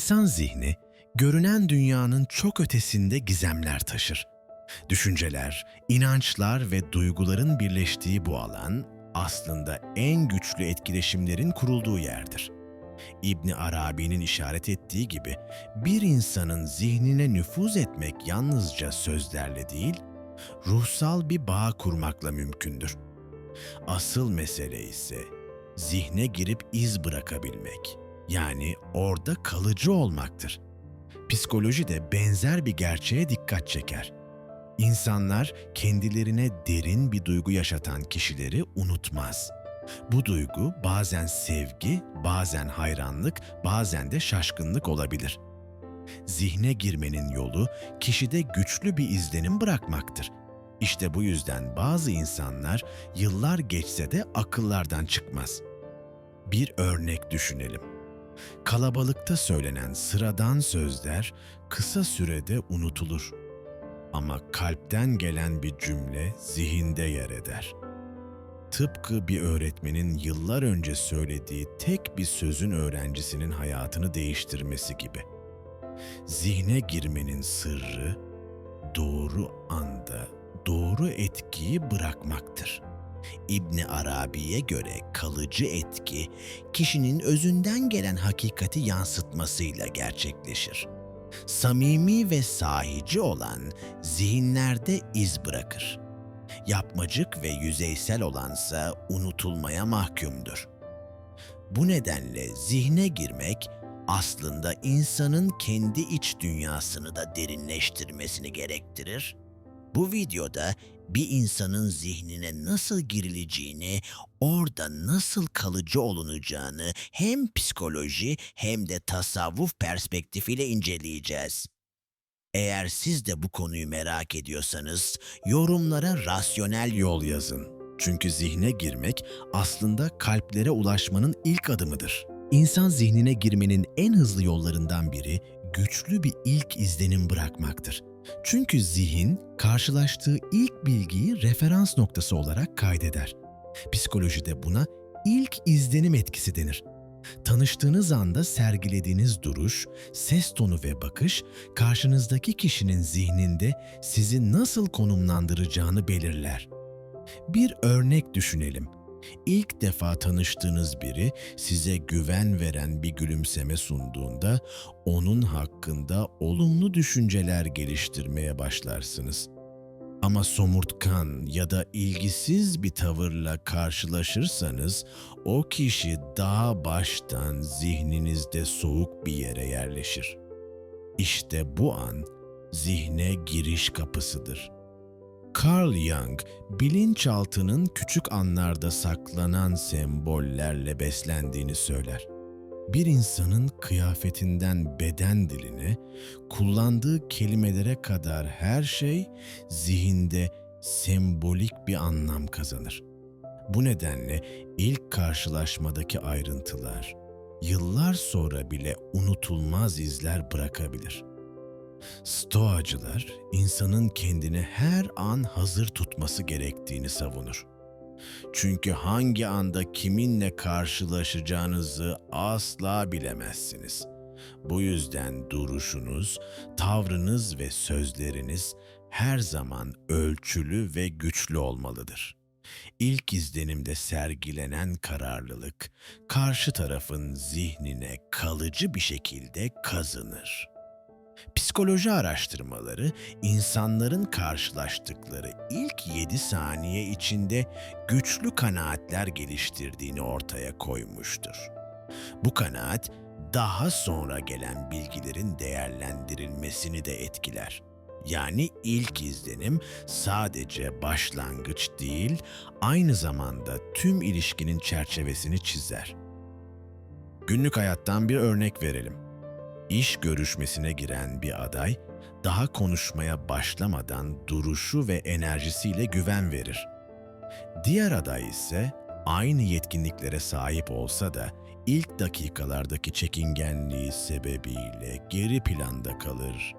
İnsan zihni, görünen dünyanın çok ötesinde gizemler taşır. Düşünceler, inançlar ve duyguların birleştiği bu alan aslında en güçlü etkileşimlerin kurulduğu yerdir. İbni Arabi'nin işaret ettiği gibi bir insanın zihnine nüfuz etmek yalnızca sözlerle değil, ruhsal bir bağ kurmakla mümkündür. Asıl mesele ise zihne girip iz bırakabilmek, yani orada kalıcı olmaktır. Psikoloji de benzer bir gerçeğe dikkat çeker. İnsanlar kendilerine derin bir duygu yaşatan kişileri unutmaz. Bu duygu bazen sevgi, bazen hayranlık, bazen de şaşkınlık olabilir. Zihne girmenin yolu kişide güçlü bir izlenim bırakmaktır. İşte bu yüzden bazı insanlar yıllar geçse de akıllardan çıkmaz. Bir örnek düşünelim. Kalabalıkta söylenen sıradan sözler kısa sürede unutulur. Ama kalpten gelen bir cümle zihinde yer eder. Tıpkı bir öğretmenin yıllar önce söylediği tek bir sözün öğrencisinin hayatını değiştirmesi gibi. Zihne girmenin sırrı doğru anda doğru etkiyi bırakmaktır. İbni Arabi'ye göre kalıcı etki kişinin özünden gelen hakikati yansıtmasıyla gerçekleşir. Samimi ve sahici olan zihinlerde iz bırakır. Yapmacık ve yüzeysel olansa unutulmaya mahkumdur. Bu nedenle zihne girmek aslında insanın kendi iç dünyasını da derinleştirmesini gerektirir. Bu videoda bir insanın zihnine nasıl girileceğini, orada nasıl kalıcı olunacağını hem psikoloji hem de tasavvuf perspektifiyle inceleyeceğiz. Eğer siz de bu konuyu merak ediyorsanız yorumlara rasyonel yol yazın. Çünkü zihne girmek aslında kalplere ulaşmanın ilk adımıdır. İnsan zihnine girmenin en hızlı yollarından biri güçlü bir ilk izlenim bırakmaktır. Çünkü zihin karşılaştığı ilk bilgiyi referans noktası olarak kaydeder. Psikolojide buna ilk izlenim etkisi denir. Tanıştığınız anda sergilediğiniz duruş, ses tonu ve bakış karşınızdaki kişinin zihninde sizi nasıl konumlandıracağını belirler. Bir örnek düşünelim. İlk defa tanıştığınız biri size güven veren bir gülümseme sunduğunda onun hakkında olumlu düşünceler geliştirmeye başlarsınız. Ama somurtkan ya da ilgisiz bir tavırla karşılaşırsanız o kişi daha baştan zihninizde soğuk bir yere yerleşir. İşte bu an zihne giriş kapısıdır. Carl Jung, bilinçaltının küçük anlarda saklanan sembollerle beslendiğini söyler. Bir insanın kıyafetinden beden diline, kullandığı kelimelere kadar her şey zihinde sembolik bir anlam kazanır. Bu nedenle ilk karşılaşmadaki ayrıntılar yıllar sonra bile unutulmaz izler bırakabilir. Stoacılar insanın kendini her an hazır tutması gerektiğini savunur. Çünkü hangi anda kiminle karşılaşacağınızı asla bilemezsiniz. Bu yüzden duruşunuz, tavrınız ve sözleriniz her zaman ölçülü ve güçlü olmalıdır. İlk izlenimde sergilenen kararlılık, karşı tarafın zihnine kalıcı bir şekilde kazınır. Psikoloji araştırmaları insanların karşılaştıkları ilk 7 saniye içinde güçlü kanaatler geliştirdiğini ortaya koymuştur. Bu kanaat daha sonra gelen bilgilerin değerlendirilmesini de etkiler. Yani ilk izlenim sadece başlangıç değil, aynı zamanda tüm ilişkinin çerçevesini çizer. Günlük hayattan bir örnek verelim. İş görüşmesine giren bir aday, daha konuşmaya başlamadan duruşu ve enerjisiyle güven verir. Diğer aday ise aynı yetkinliklere sahip olsa da ilk dakikalardaki çekingenliği sebebiyle geri planda kalır.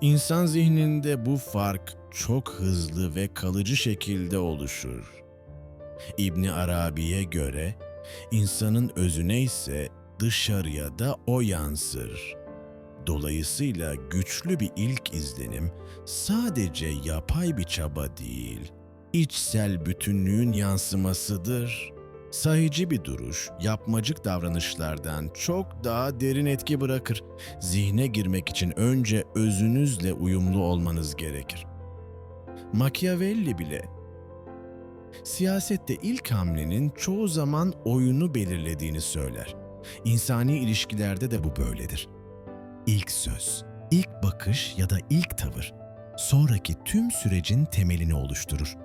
İnsan zihninde bu fark çok hızlı ve kalıcı şekilde oluşur. İbni Arabi'ye göre insanın özüne ise dışarıya da o yansır. Dolayısıyla güçlü bir ilk izlenim sadece yapay bir çaba değil, içsel bütünlüğün yansımasıdır. Sahici bir duruş, yapmacık davranışlardan çok daha derin etki bırakır. Zihne girmek için önce özünüzle uyumlu olmanız gerekir. Machiavelli bile siyasette ilk hamlenin çoğu zaman oyunu belirlediğini söyler. İnsani ilişkilerde de bu böyledir. İlk söz, ilk bakış ya da ilk tavır sonraki tüm sürecin temelini oluşturur.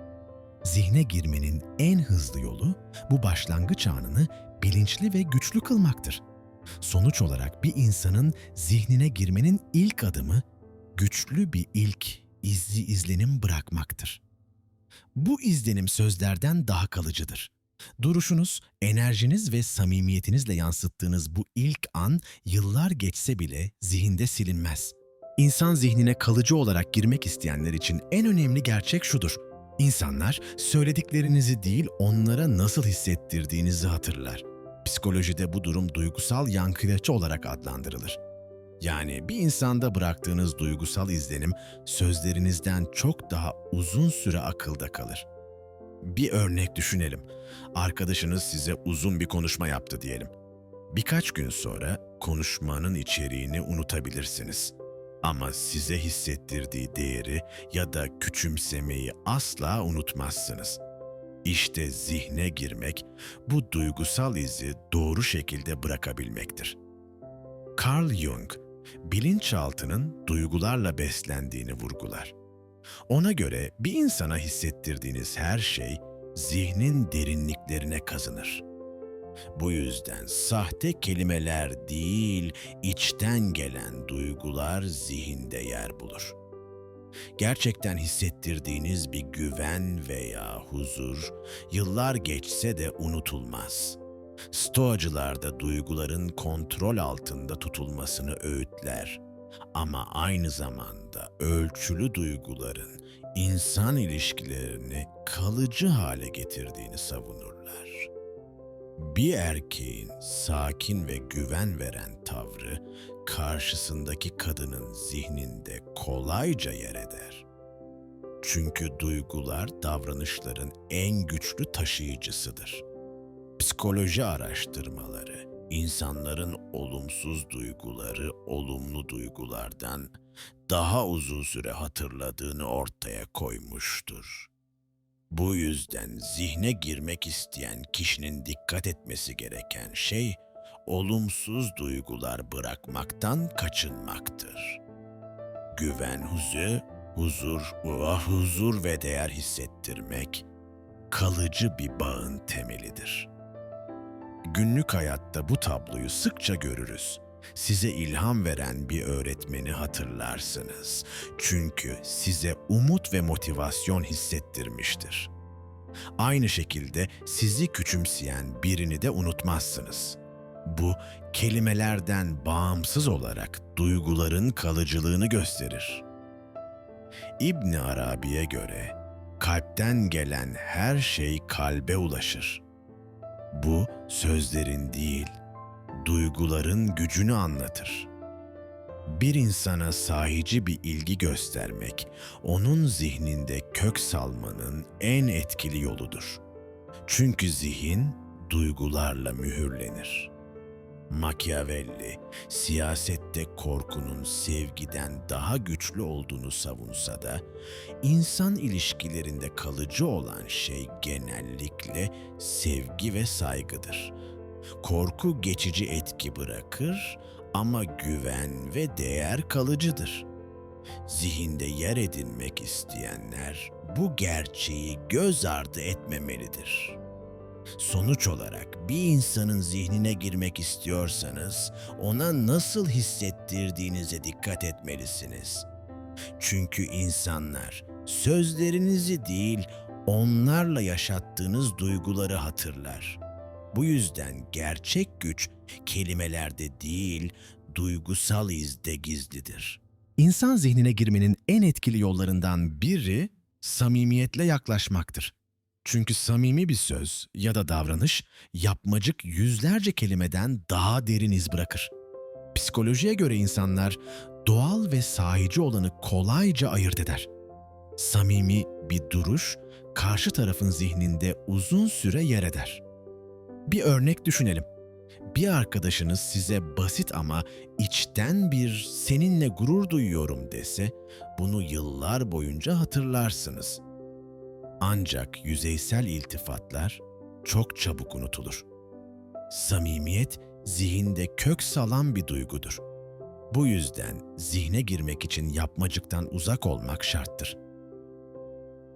Zihne girmenin en hızlı yolu bu başlangıç anını bilinçli ve güçlü kılmaktır. Sonuç olarak bir insanın zihnine girmenin ilk adımı güçlü bir ilk izli izlenim bırakmaktır. Bu izlenim sözlerden daha kalıcıdır. Duruşunuz, enerjiniz ve samimiyetinizle yansıttığınız bu ilk an yıllar geçse bile zihinde silinmez. İnsan zihnine kalıcı olarak girmek isteyenler için en önemli gerçek şudur. İnsanlar söylediklerinizi değil onlara nasıl hissettirdiğinizi hatırlar. Psikolojide bu durum duygusal yankılaçı olarak adlandırılır. Yani bir insanda bıraktığınız duygusal izlenim sözlerinizden çok daha uzun süre akılda kalır. Bir örnek düşünelim. Arkadaşınız size uzun bir konuşma yaptı diyelim. Birkaç gün sonra konuşmanın içeriğini unutabilirsiniz. Ama size hissettirdiği değeri ya da küçümsemeyi asla unutmazsınız. İşte zihne girmek bu duygusal izi doğru şekilde bırakabilmektir. Carl Jung, bilinçaltının duygularla beslendiğini vurgular. Ona göre bir insana hissettirdiğiniz her şey zihnin derinliklerine kazınır. Bu yüzden sahte kelimeler değil, içten gelen duygular zihinde yer bulur. Gerçekten hissettirdiğiniz bir güven veya huzur yıllar geçse de unutulmaz. Stoacılar da duyguların kontrol altında tutulmasını öğütler. Ama aynı zamanda ölçülü duyguların insan ilişkilerini kalıcı hale getirdiğini savunurlar. Bir erkeğin sakin ve güven veren tavrı karşısındaki kadının zihninde kolayca yer eder. Çünkü duygular davranışların en güçlü taşıyıcısıdır. Psikoloji araştırmaları insanların olumsuz duyguları olumlu duygulardan daha uzun süre hatırladığını ortaya koymuştur. Bu yüzden zihne girmek isteyen kişinin dikkat etmesi gereken şey olumsuz duygular bırakmaktan kaçınmaktır. Güven huzur, huzur, huzur ve değer hissettirmek kalıcı bir bağın temelidir. Günlük hayatta bu tabloyu sıkça görürüz. Size ilham veren bir öğretmeni hatırlarsınız. Çünkü size umut ve motivasyon hissettirmiştir. Aynı şekilde sizi küçümseyen birini de unutmazsınız. Bu kelimelerden bağımsız olarak duyguların kalıcılığını gösterir. İbn Arabi'ye göre kalpten gelen her şey kalbe ulaşır. Bu sözlerin değil, duyguların gücünü anlatır. Bir insana sahici bir ilgi göstermek, onun zihninde kök salmanın en etkili yoludur. Çünkü zihin duygularla mühürlenir. Machiavelli, siyasette korkunun sevgiden daha güçlü olduğunu savunsa da, insan ilişkilerinde kalıcı olan şey genellikle sevgi ve saygıdır. Korku geçici etki bırakır ama güven ve değer kalıcıdır. Zihinde yer edinmek isteyenler bu gerçeği göz ardı etmemelidir.'' Sonuç olarak bir insanın zihnine girmek istiyorsanız ona nasıl hissettirdiğinize dikkat etmelisiniz. Çünkü insanlar sözlerinizi değil onlarla yaşattığınız duyguları hatırlar. Bu yüzden gerçek güç kelimelerde değil duygusal izde gizlidir. İnsan zihnine girmenin en etkili yollarından biri samimiyetle yaklaşmaktır. Çünkü samimi bir söz ya da davranış yapmacık yüzlerce kelimeden daha derin iz bırakır. Psikolojiye göre insanlar doğal ve sahici olanı kolayca ayırt eder. Samimi bir duruş karşı tarafın zihninde uzun süre yer eder. Bir örnek düşünelim. Bir arkadaşınız size basit ama içten bir seninle gurur duyuyorum dese bunu yıllar boyunca hatırlarsınız. Ancak yüzeysel iltifatlar çok çabuk unutulur. Samimiyet zihinde kök salan bir duygudur. Bu yüzden zihne girmek için yapmacıktan uzak olmak şarttır.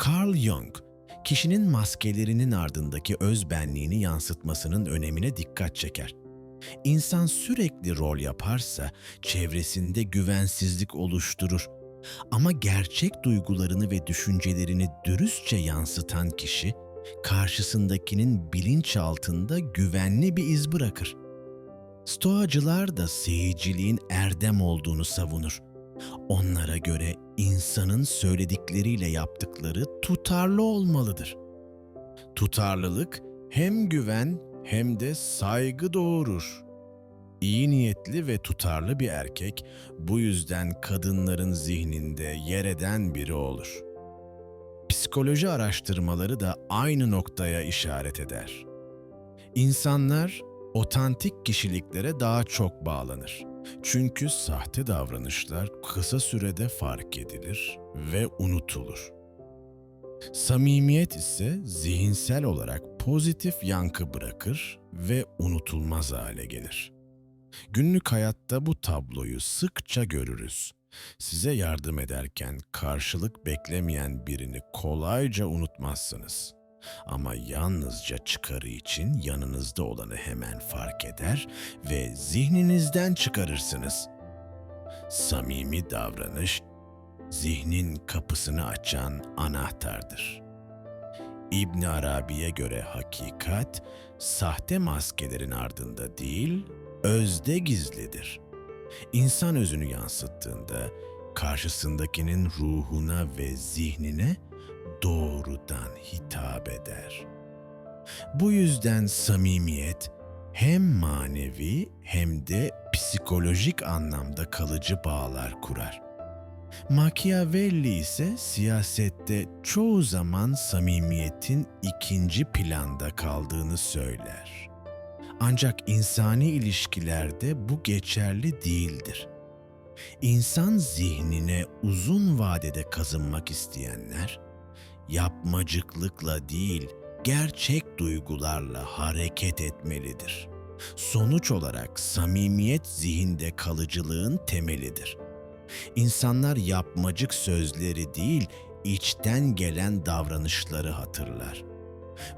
Carl Jung, kişinin maskelerinin ardındaki öz benliğini yansıtmasının önemine dikkat çeker. İnsan sürekli rol yaparsa çevresinde güvensizlik oluşturur. Ama gerçek duygularını ve düşüncelerini dürüstçe yansıtan kişi, karşısındakinin bilinçaltında güvenli bir iz bırakır. Stoacılar da seyirciliğin erdem olduğunu savunur. Onlara göre insanın söyledikleriyle yaptıkları tutarlı olmalıdır. Tutarlılık hem güven hem de saygı doğurur. İyi niyetli ve tutarlı bir erkek bu yüzden kadınların zihninde yer eden biri olur. Psikoloji araştırmaları da aynı noktaya işaret eder. İnsanlar otantik kişiliklere daha çok bağlanır. Çünkü sahte davranışlar kısa sürede fark edilir ve unutulur. Samimiyet ise zihinsel olarak pozitif yankı bırakır ve unutulmaz hale gelir. Günlük hayatta bu tabloyu sıkça görürüz. Size yardım ederken karşılık beklemeyen birini kolayca unutmazsınız. Ama yalnızca çıkarı için yanınızda olanı hemen fark eder ve zihninizden çıkarırsınız. Samimi davranış zihnin kapısını açan anahtardır. İbn Arabi'ye göre hakikat sahte maskelerin ardında değil, özde gizlidir. İnsan özünü yansıttığında karşısındakinin ruhuna ve zihnine doğrudan hitap eder. Bu yüzden samimiyet hem manevi hem de psikolojik anlamda kalıcı bağlar kurar. Machiavelli ise siyasette çoğu zaman samimiyetin ikinci planda kaldığını söyler. Ancak insani ilişkilerde bu geçerli değildir. İnsan zihnine uzun vadede kazınmak isteyenler, yapmacıklıkla değil, gerçek duygularla hareket etmelidir. Sonuç olarak samimiyet zihinde kalıcılığın temelidir. İnsanlar yapmacık sözleri değil, içten gelen davranışları hatırlar.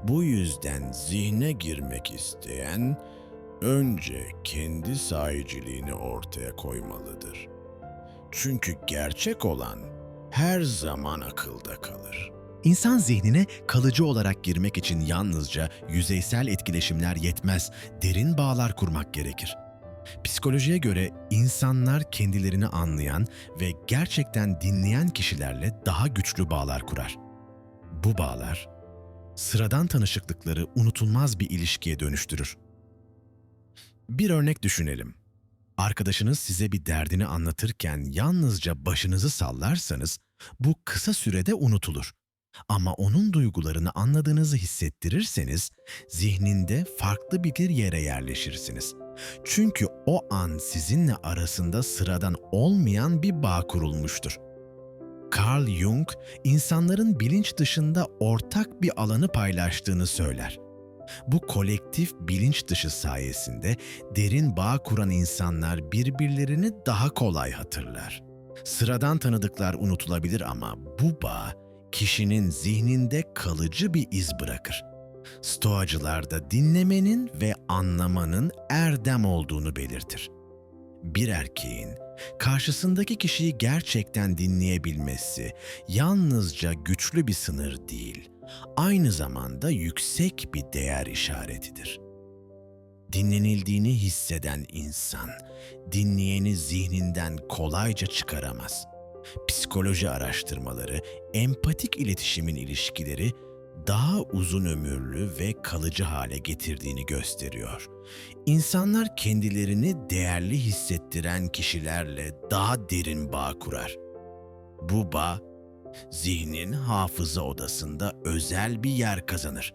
Bu yüzden zihne girmek isteyen önce kendi sahiciliğini ortaya koymalıdır. Çünkü gerçek olan her zaman akılda kalır. İnsan zihnine kalıcı olarak girmek için yalnızca yüzeysel etkileşimler yetmez, derin bağlar kurmak gerekir. Psikolojiye göre insanlar kendilerini anlayan ve gerçekten dinleyen kişilerle daha güçlü bağlar kurar. Bu bağlar sıradan tanışıklıkları unutulmaz bir ilişkiye dönüştürür. Bir örnek düşünelim. Arkadaşınız size bir derdini anlatırken yalnızca başınızı sallarsanız bu kısa sürede unutulur. Ama onun duygularını anladığınızı hissettirirseniz zihninde farklı bir yere yerleşirsiniz. Çünkü o an sizinle arasında sıradan olmayan bir bağ kurulmuştur. Carl Jung, insanların bilinç dışında ortak bir alanı paylaştığını söyler. Bu kolektif bilinç dışı sayesinde derin bağ kuran insanlar birbirlerini daha kolay hatırlar. Sıradan tanıdıklar unutulabilir ama bu bağ kişinin zihninde kalıcı bir iz bırakır. Stoacılar dinlemenin ve anlamanın erdem olduğunu belirtir. Bir erkeğin karşısındaki kişiyi gerçekten dinleyebilmesi yalnızca güçlü bir sınır değil, aynı zamanda yüksek bir değer işaretidir. Dinlenildiğini hisseden insan, dinleyeni zihninden kolayca çıkaramaz. Psikoloji araştırmaları, empatik iletişimin ilişkileri daha uzun ömürlü ve kalıcı hale getirdiğini gösteriyor. İnsanlar kendilerini değerli hissettiren kişilerle daha derin bağ kurar. Bu bağ, zihnin hafıza odasında özel bir yer kazanır.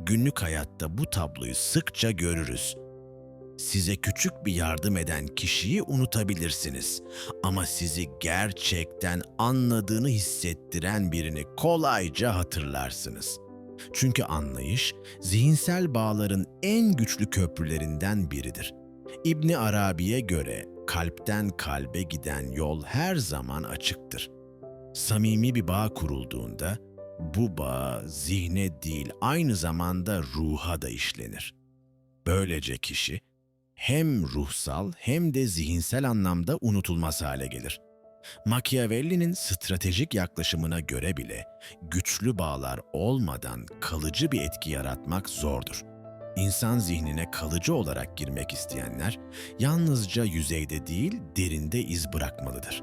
Günlük hayatta bu tabloyu sıkça görürüz. Size küçük bir yardım eden kişiyi unutabilirsiniz ama sizi gerçekten anladığını hissettiren birini kolayca hatırlarsınız. Çünkü anlayış zihinsel bağların en güçlü köprülerinden biridir. İbni Arabi'ye göre kalpten kalbe giden yol her zaman açıktır. Samimi bir bağ kurulduğunda bu bağ zihne değil aynı zamanda ruha da işlenir. Böylece kişi hem ruhsal hem de zihinsel anlamda unutulmaz hale gelir. Machiavelli'nin stratejik yaklaşımına göre bile güçlü bağlar olmadan kalıcı bir etki yaratmak zordur. İnsan zihnine kalıcı olarak girmek isteyenler yalnızca yüzeyde değil derinde iz bırakmalıdır.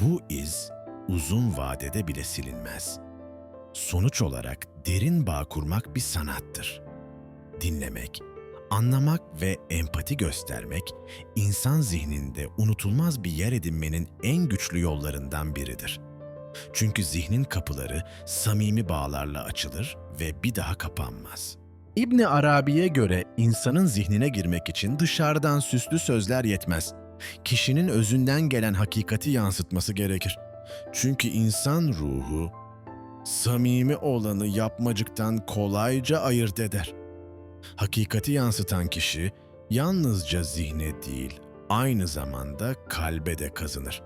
Bu iz uzun vadede bile silinmez. Sonuç olarak derin bağ kurmak bir sanattır. Dinlemek, anlamak ve empati göstermek insan zihninde unutulmaz bir yer edinmenin en güçlü yollarından biridir. Çünkü zihnin kapıları samimi bağlarla açılır ve bir daha kapanmaz. İbni Arabi'ye göre insanın zihnine girmek için dışarıdan süslü sözler yetmez. Kişinin özünden gelen hakikati yansıtması gerekir. Çünkü insan ruhu samimi olanı yapmacıktan kolayca ayırt eder. Hakikati yansıtan kişi yalnızca zihne değil, aynı zamanda kalbe de kazınır.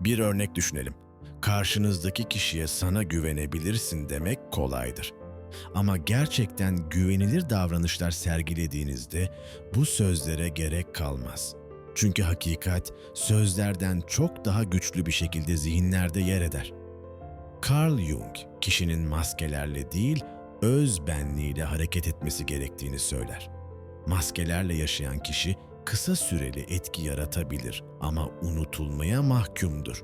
Bir örnek düşünelim. Karşınızdaki kişiye sana güvenebilirsin demek kolaydır. Ama gerçekten güvenilir davranışlar sergilediğinizde bu sözlere gerek kalmaz. Çünkü hakikat sözlerden çok daha güçlü bir şekilde zihinlerde yer eder. Carl Jung, kişinin maskelerle değil, öz benliğiyle hareket etmesi gerektiğini söyler. Maskelerle yaşayan kişi kısa süreli etki yaratabilir ama unutulmaya mahkumdur.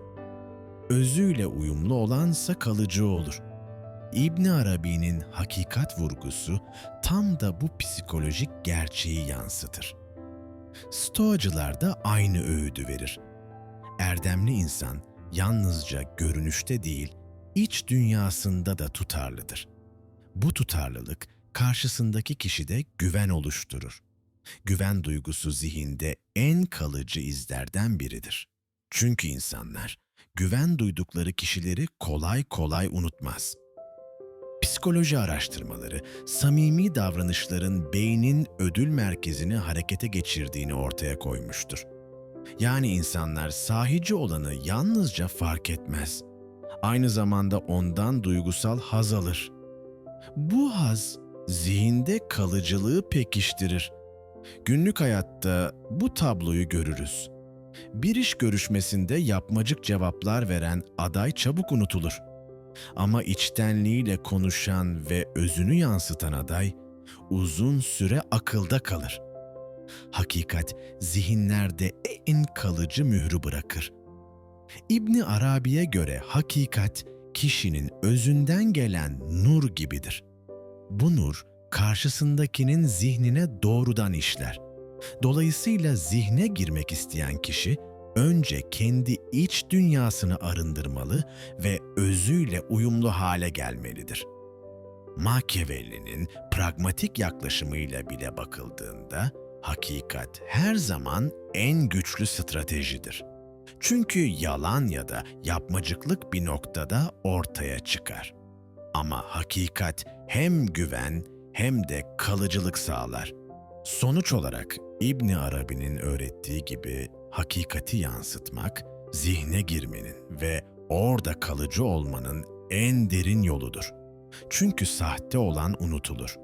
Özüyle uyumlu olansa kalıcı olur. İbn Arabi'nin hakikat vurgusu tam da bu psikolojik gerçeği yansıtır. Stoacılar da aynı öğüdü verir. Erdemli insan yalnızca görünüşte değil, iç dünyasında da tutarlıdır. Bu tutarlılık karşısındaki kişide güven oluşturur. Güven duygusu zihinde en kalıcı izlerden biridir. Çünkü insanlar güven duydukları kişileri kolay kolay unutmaz. Psikoloji araştırmaları samimi davranışların beynin ödül merkezini harekete geçirdiğini ortaya koymuştur. Yani insanlar sahici olanı yalnızca fark etmez. Aynı zamanda ondan duygusal haz alır. Bu haz zihinde kalıcılığı pekiştirir. Günlük hayatta bu tabloyu görürüz. Bir iş görüşmesinde yapmacık cevaplar veren aday çabuk unutulur. Ama içtenliğiyle konuşan ve özünü yansıtan aday uzun süre akılda kalır. Hakikat zihinlerde en kalıcı mührü bırakır. İbni Arabi'ye göre hakikat kişinin özünden gelen nur gibidir. Bu nur karşısındakinin zihnine doğrudan işler. Dolayısıyla zihne girmek isteyen kişi önce kendi iç dünyasını arındırmalı ve özüyle uyumlu hale gelmelidir. Machiavelli'nin pragmatik yaklaşımıyla bile bakıldığında hakikat her zaman en güçlü stratejidir. Çünkü yalan ya da yapmacıklık bir noktada ortaya çıkar. Ama hakikat hem güven hem de kalıcılık sağlar. Sonuç olarak İbni Arabi'nin öğrettiği gibi hakikati yansıtmak, zihne girmenin ve orada kalıcı olmanın en derin yoludur. Çünkü sahte olan unutulur.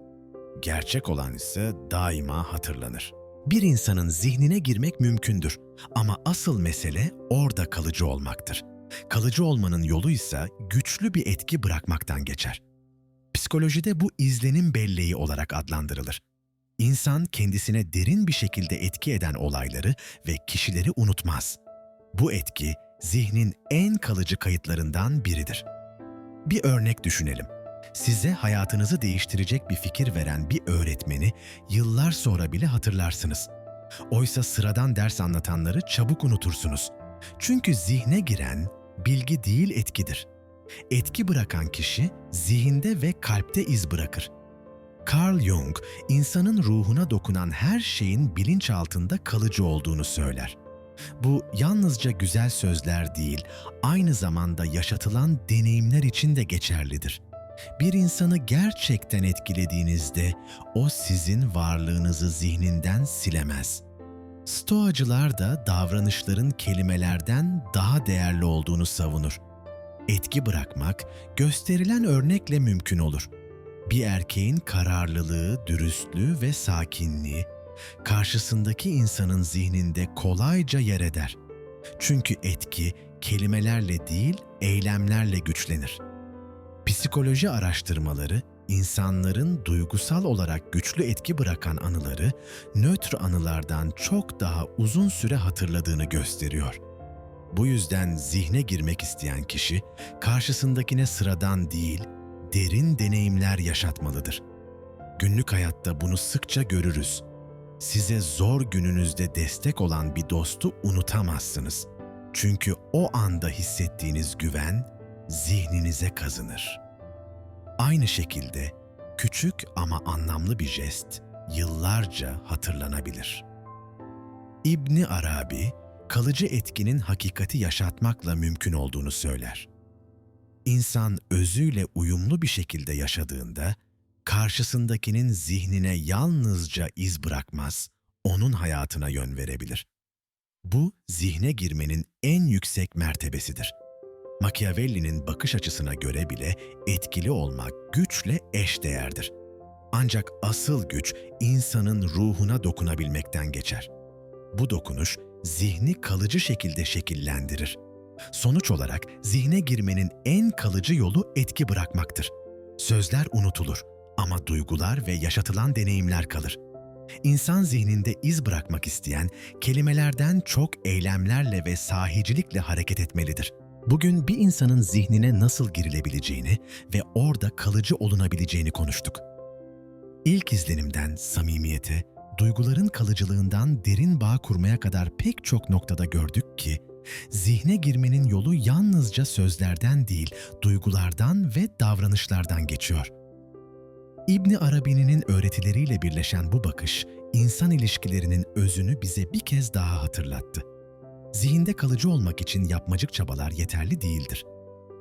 Gerçek olan ise daima hatırlanır. Bir insanın zihnine girmek mümkündür ama asıl mesele orada kalıcı olmaktır. Kalıcı olmanın yolu ise güçlü bir etki bırakmaktan geçer. Psikolojide bu izlenim belleği olarak adlandırılır. İnsan kendisine derin bir şekilde etki eden olayları ve kişileri unutmaz. Bu etki zihnin en kalıcı kayıtlarından biridir. Bir örnek düşünelim. Size hayatınızı değiştirecek bir fikir veren bir öğretmeni yıllar sonra bile hatırlarsınız. Oysa sıradan ders anlatanları çabuk unutursunuz. Çünkü zihne giren bilgi değil etkidir. Etki bırakan kişi zihinde ve kalpte iz bırakır. Carl Jung, insanın ruhuna dokunan her şeyin bilinç altında kalıcı olduğunu söyler. Bu yalnızca güzel sözler değil, aynı zamanda yaşatılan deneyimler için de geçerlidir. Bir insanı gerçekten etkilediğinizde o sizin varlığınızı zihninden silemez. Stoacılar da davranışların kelimelerden daha değerli olduğunu savunur. Etki bırakmak gösterilen örnekle mümkün olur. Bir erkeğin kararlılığı, dürüstlüğü ve sakinliği karşısındaki insanın zihninde kolayca yer eder. Çünkü etki kelimelerle değil, eylemlerle güçlenir. Psikoloji araştırmaları insanların duygusal olarak güçlü etki bırakan anıları nötr anılardan çok daha uzun süre hatırladığını gösteriyor. Bu yüzden zihne girmek isteyen kişi karşısındakine sıradan değil, derin deneyimler yaşatmalıdır. Günlük hayatta bunu sıkça görürüz. Size zor gününüzde destek olan bir dostu unutamazsınız. Çünkü o anda hissettiğiniz güven zihninize kazınır. Aynı şekilde küçük ama anlamlı bir jest yıllarca hatırlanabilir. İbni Arabi, kalıcı etkinin hakikati yaşatmakla mümkün olduğunu söyler. İnsan özüyle uyumlu bir şekilde yaşadığında, karşısındakinin zihnine yalnızca iz bırakmaz, onun hayatına yön verebilir. Bu, zihne girmenin en yüksek mertebesidir. Machiavelli'nin bakış açısına göre bile etkili olmak güçle eşdeğerdir. Ancak asıl güç insanın ruhuna dokunabilmekten geçer. Bu dokunuş zihni kalıcı şekilde şekillendirir. Sonuç olarak zihne girmenin en kalıcı yolu etki bırakmaktır. Sözler unutulur ama duygular ve yaşatılan deneyimler kalır. İnsan zihninde iz bırakmak isteyen kelimelerden çok eylemlerle ve sahicilikle hareket etmelidir. Bugün bir insanın zihnine nasıl girilebileceğini ve orada kalıcı olunabileceğini konuştuk. İlk izlenimden samimiyete, duyguların kalıcılığından derin bağ kurmaya kadar pek çok noktada gördük ki, zihne girmenin yolu yalnızca sözlerden değil, duygulardan ve davranışlardan geçiyor. İbni Arabi'nin öğretileriyle birleşen bu bakış, insan ilişkilerinin özünü bize bir kez daha hatırlattı. Zihinde kalıcı olmak için yapmacık çabalar yeterli değildir.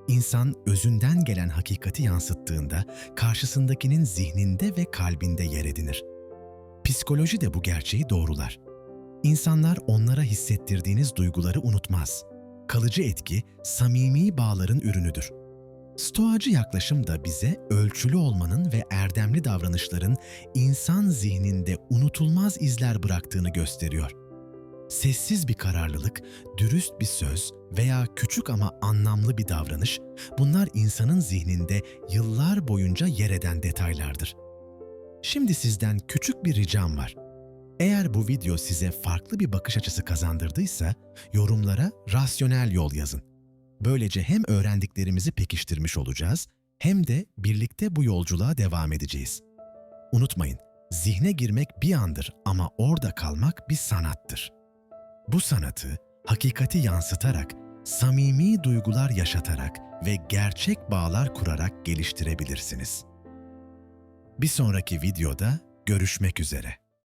İnsan özünden gelen hakikati yansıttığında karşısındakinin zihninde ve kalbinde yer edinir. Psikoloji de bu gerçeği doğrular. İnsanlar onlara hissettirdiğiniz duyguları unutmaz. Kalıcı etki samimi bağların ürünüdür. Stoacı yaklaşım da bize ölçülü olmanın ve erdemli davranışların insan zihninde unutulmaz izler bıraktığını gösteriyor. Sessiz bir kararlılık, dürüst bir söz veya küçük ama anlamlı bir davranış, bunlar insanın zihninde yıllar boyunca yer eden detaylardır. Şimdi sizden küçük bir ricam var. Eğer bu video size farklı bir bakış açısı kazandırdıysa, yorumlara rasyonel yol yazın. Böylece hem öğrendiklerimizi pekiştirmiş olacağız, hem de birlikte bu yolculuğa devam edeceğiz. Unutmayın, zihne girmek bir andır ama orada kalmak bir sanattır. Bu sanatı hakikati yansıtarak, samimi duygular yaşatarak ve gerçek bağlar kurarak geliştirebilirsiniz. Bir sonraki videoda görüşmek üzere.